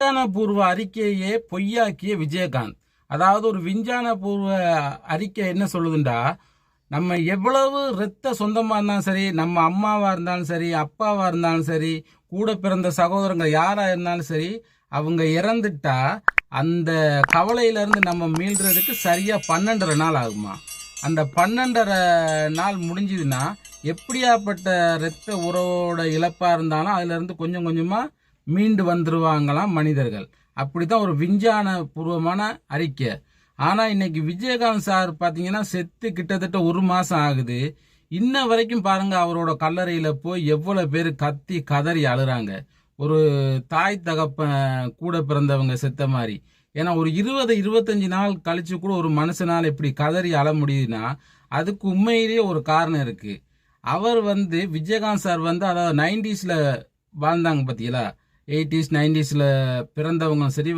விஞ்ஞானபூர்வ அறிக்கையே பொய்யாக்கிய விஜயகாந்த். அதாவது ஒரு விஞ்ஞானபூர்வ அறிக்கை என்ன சொல்லுதுண்டா? நம்ம எவ்வளவு இரத்த சொந்தமாக இருந்தாலும் சரி நம்ம அம்மாவாக இருந்தாலும் சரி அப்பாவாக இருந்தாலும் சரி கூட பிறந்த சகோதரங்க யாராக இருந்தாலும் சரி அவங்க இறந்துட்டா அந்த கவலையிலேருந்து நம்ம மீள்றதுக்கு சரியாக பன்னெண்டரை நாள் ஆகுமா? அந்த பன்னெண்டரை நாள் முடிஞ்சதுன்னா எப்படியாப்பட்ட இரத்த உறவோட இழப்பாக இருந்தாலும் அதுலேருந்து கொஞ்சம் கொஞ்சமாக மீண்டு வந்துருவாங்களாம் மனிதர்கள். அப்படித்தான் ஒரு விஞ்ஞான பூர்வமான அறிக்கை. ஆனால் இன்னைக்கு விஜயகாந்த் சார் பார்த்தீங்கன்னா செத்து கிட்டத்தட்ட ஒரு மாதம் ஆகுது. இன்ன வரைக்கும் பாருங்க அவரோட கல்லறையில் போய் எவ்வளோ பேர் கத்தி கதறி அழுறாங்க. ஒரு தாய் தகப்பன் கூட பிறந்தவங்க செத்த மாதிரி. ஏன்னா ஒரு இருபது இருபத்தஞ்சு நாள் கழிச்சு கூட ஒரு மனுஷனால் இப்படி கதறி அழ முடியுதுன்னா அதுக்கு உண்மையிலேயே ஒரு காரணம் இருக்குது அவர் வந்து விஜயகாந்த் சார் வந்து அதாவது நைன்டிஸில் வாழ்ந்தாங்க பார்த்தீங்களா எயிட்டிஸ் நைன்டிஸில் பிறந்தவங்க சரி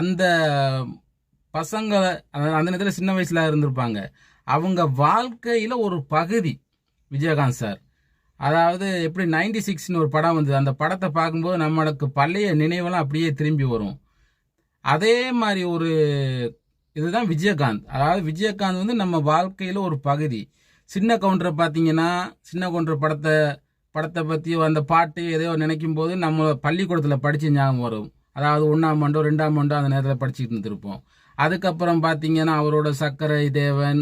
அந்த பசங்களை அதாவது அந்த நேரத்தில் சின்ன வயசில் இருந்திருப்பாங்க. அவங்க வாழ்க்கையில் ஒரு பகுதி விஜயகாந்த் சார். அதாவது எப்படி நைன்டி சிக்ஸ்னு ஒரு படம் வந்தது. அந்த படத்தை பார்க்கும்போது நம்மளுக்கு பழைய நினைவெல்லாம் அப்படியே திரும்பி வரும். அதே மாதிரி ஒரு இதுதான் விஜயகாந்த். அதாவது விஜயகாந்த் வந்து நம்ம வாழ்க்கையில் ஒரு பகுதி. சின்ன கவுண்டரை பார்த்தீங்கன்னா சின்ன கவுண்டர் படத்தை படத்தை பற்றி அந்த பாட்டு எதையோ நினைக்கும் போது நம்ம பள்ளிக்கூடத்தில் படித்த ஞாபகம் வரும். அதாவது ஒன்றாம் ஆண்டோ ரெண்டாம் ஆண்டோ அந்த நேரத்தில் படிச்சுட்டு இருந்திருப்போம். அதுக்கப்புறம் பார்த்தீங்கன்னா அவரோட சக்கரை தேவன்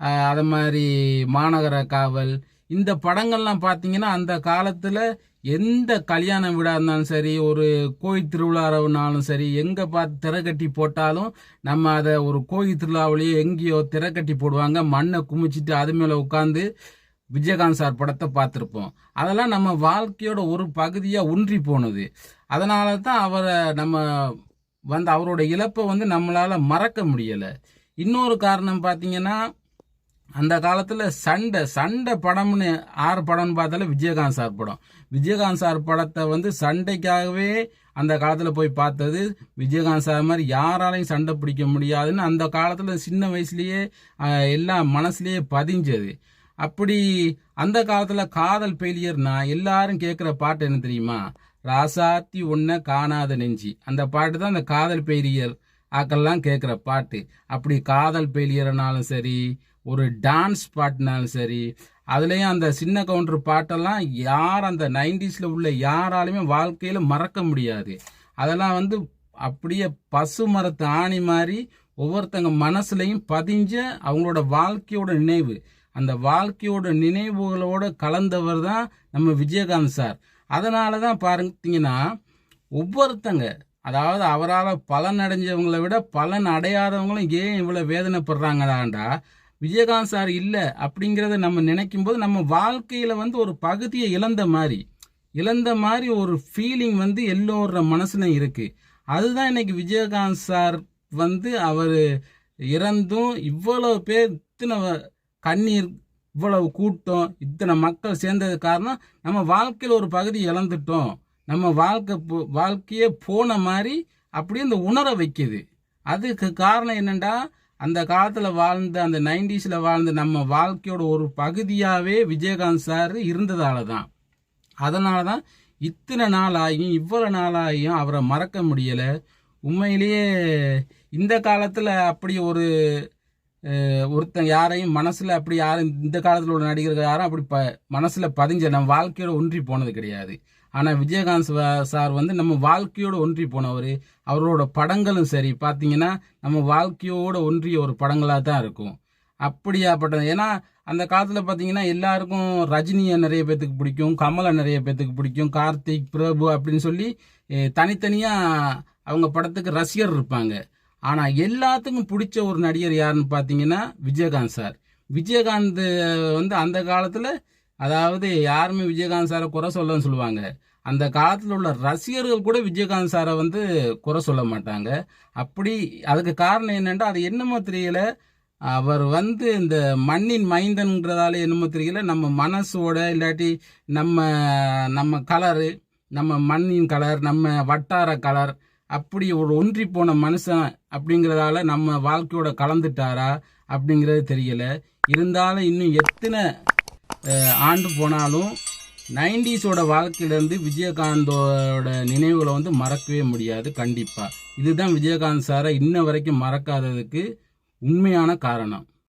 அதை அது மாதிரி மாநகர காவல் இந்த படங்கள்லாம் பார்த்தீங்கன்னா அந்த காலத்தில் எந்த கல்யாண விடா இருந்தாலும் சரி ஒரு கோயில் திருவிழானாலும் சரி எங்கே பார்த்து திரை கட்டி போட்டாலும் நம்ம அதை ஒரு கோயில் திருவிழாவிலேயே எங்கேயோ திரை கட்டி போடுவாங்க. மண்ணை குமிச்சிட்டு அது மேலே உட்காந்து விஜயகாந்த் சார் படத்தை பார்த்துருப்போம். அதெல்லாம் நம்ம வாழ்க்கையோட ஒரு பகுதியாக ஒன்றி போனது. அதனால தான் அவரை நம்ம வந்து அவரோட இழப்பை வந்து நம்மளால் மறக்க முடியலை. இன்னொரு காரணம் பார்த்தீங்கன்னா அந்த காலத்தில் சண்டை சண்டை படம்னு ஆறு படம்னு பார்த்தாலும் விஜயகாந்த் சார் படம். விஜயகாந்த் சார் படத்தை வந்து சண்டைக்காகவே அந்த காலத்தில் போய் பார்த்தது விஜயகாந்த் சார் மாதிரி யாராலையும் சண்டை பிடிக்க முடியாதுன்னு அந்த காலத்தில் சின்ன வயசுலேயே எல்லாம் மனசுலேயே பதிஞ்சது. அப்படி அந்த காலத்தில் காதல் ஃபெயிலியர்னா எல்லாரும் கேட்குற பாட்டு என்ன தெரியுமா? ராசாத்தி ஒன்ன காணாத நெஞ்சி. அந்த பாட்டு தான் அந்த காதல் பெயிலியர் ஆக்கெல்லாம் கேட்குற பாட்டு. அப்படி காதல் பெயிலியர்னாலும் சரி ஒரு டான்ஸ் பாட்டுனாலும் சரி அதுலேயும் அந்த சின்ன கவுண்டர் பாட்டெல்லாம் யார் அந்த நைன்டிஸில் உள்ள யாராலுமே வாழ்க்கையில் மறக்க முடியாது. அதெல்லாம் வந்து அப்படியே பசு மரத்து ஆணி மாதிரி ஒவ்வொருத்தங்க மனசுலையும் பதிஞ்ச அவங்களோட வாழ்க்கையோட நினைவு. அந்த வாழ்க்கையோட நினைவுகளோட கலந்தவர் தான் நம்ம விஜயகாந்த் சார். அதனால தான் பார்த்தீங்கன்னா ஒவ்வொருத்தங்க அதாவது அவரால் பலன் அடைஞ்சவங்களை விட பலன் அடையாதவங்களும் ஏன் இவ்வளோ வேதனைப்படுறாங்களாண்டா? விஜயகாந்த் சார் இல்லை அப்படிங்கிறத நம்ம நினைக்கும் போது நம்ம வாழ்க்கையில் வந்து ஒரு பகுதியை இழந்த மாதிரி இழந்த மாதிரி ஒரு ஃபீலிங் வந்து எல்லோர மனசுல இருக்குது அதுதான் இன்னைக்கு விஜயகாந்த் சார் வந்து அவர் இறந்தும் இவ்வளோ பேர் இத்தனை கண்ணீர் இவ்வளவு கூட்டம் இத்தனை மக்கள் சேர்ந்தது காரணம் நம்ம வாழ்க்கையில் ஒரு பகுதி இழந்துட்டோம். நம்ம வாழ்க்கை வாழ்க்கையே போன மாதிரி அப்படியே இந்த உணர வைக்குது. அதுக்கு காரணம் என்னென்னா அந்த காலத்தில் வாழ்ந்த அந்த நைன்டிஸில் வாழ்ந்த நம்ம வாழ்க்கையோட ஒரு பகுதியாகவே விஜயகாந்த் சார் இருந்ததால தான் அதனால தான் இத்தனை நாளாகியும் இவ்வளோ நாளாகியும் அவரை மறக்க முடியலை. உண்மையிலேயே இந்த காலத்தில் அப்படி ஒரு ஒருத்தன் யாரையும் மனசில் அப்படி யாரும் இந்த காலத்தில் உள்ள நடிகர்கள் யாரும் அப்படி ப மனசில் பதிஞ்ச நம்ம வாழ்க்கையோட ஒன்றி போனது கிடையாது. ஆனால் விஜயகாந்த் சார் வந்து நம்ம வாழ்க்கையோடு ஒன்றி போனவர். அவரோட படங்களும் சரி பார்த்தீங்கன்னா நம்ம வாழ்க்கையோட ஒன்றிய ஒரு படங்களாக தான் இருக்கும். அப்படியாப்பட்ட ஏன்னா அந்த காலத்தில் பார்த்தீங்கன்னா எல்லாருக்கும் ரஜினியை நிறைய பேத்துக்கு பிடிக்கும் கமலை நிறைய பேத்துக்கு பிடிக்கும் கார்த்திக் பிரபு அப்படின்னு சொல்லி தனித்தனியாக அவங்க படத்துக்கு ரசிகர் இருப்பாங்க. ஆனால் எல்லாத்துக்கும் பிடிச்ச ஒரு நடிகர் யாருன்னு பார்த்தீங்கன்னா விஜயகாந்த் சார். விஜயகாந்த் வந்து அந்த காலத்தில் அதாவது யாருமே விஜயகாந்த் சாரை குறை சொல்லன்னு சொல்லுவாங்க. அந்த காலத்தில் உள்ள ரசிகர்கள் கூட விஜயகாந்த் சாரை வந்து குறை சொல்ல மாட்டாங்க. அப்படி அதுக்கு காரணம் என்னென்னா அது என்னமோ தெரியல. அவர் வந்து இந்த மண்ணின் மைந்தன்கிறதால என்னமோ தெரியல. நம்ம மனசோட இல்லாட்டி நம்ம நம்ம கலரு நம்ம மண்ணின் கலர் நம்ம வட்டார கலர் அப்படி ஒரு ஒன்றி போன மனுஷன் அப்படிங்கிறதால நம்ம வாழ்க்கையோட கலந்துட்டாரா அப்படிங்கிறது தெரியல. இருந்தாலும் இன்னும் எத்தனை ஆண்டு போனாலும் நைன்டிஸோட வாழ்க்கையிலேருந்து விஜயகாந்தோட நினைவுகளை வந்து மறக்கவே முடியாது கண்டிப்பாக இதுதான் விஜயகாந்த் சாரை இன்ன வரைக்கும் மறக்காததுக்கு உண்மையான காரணம்.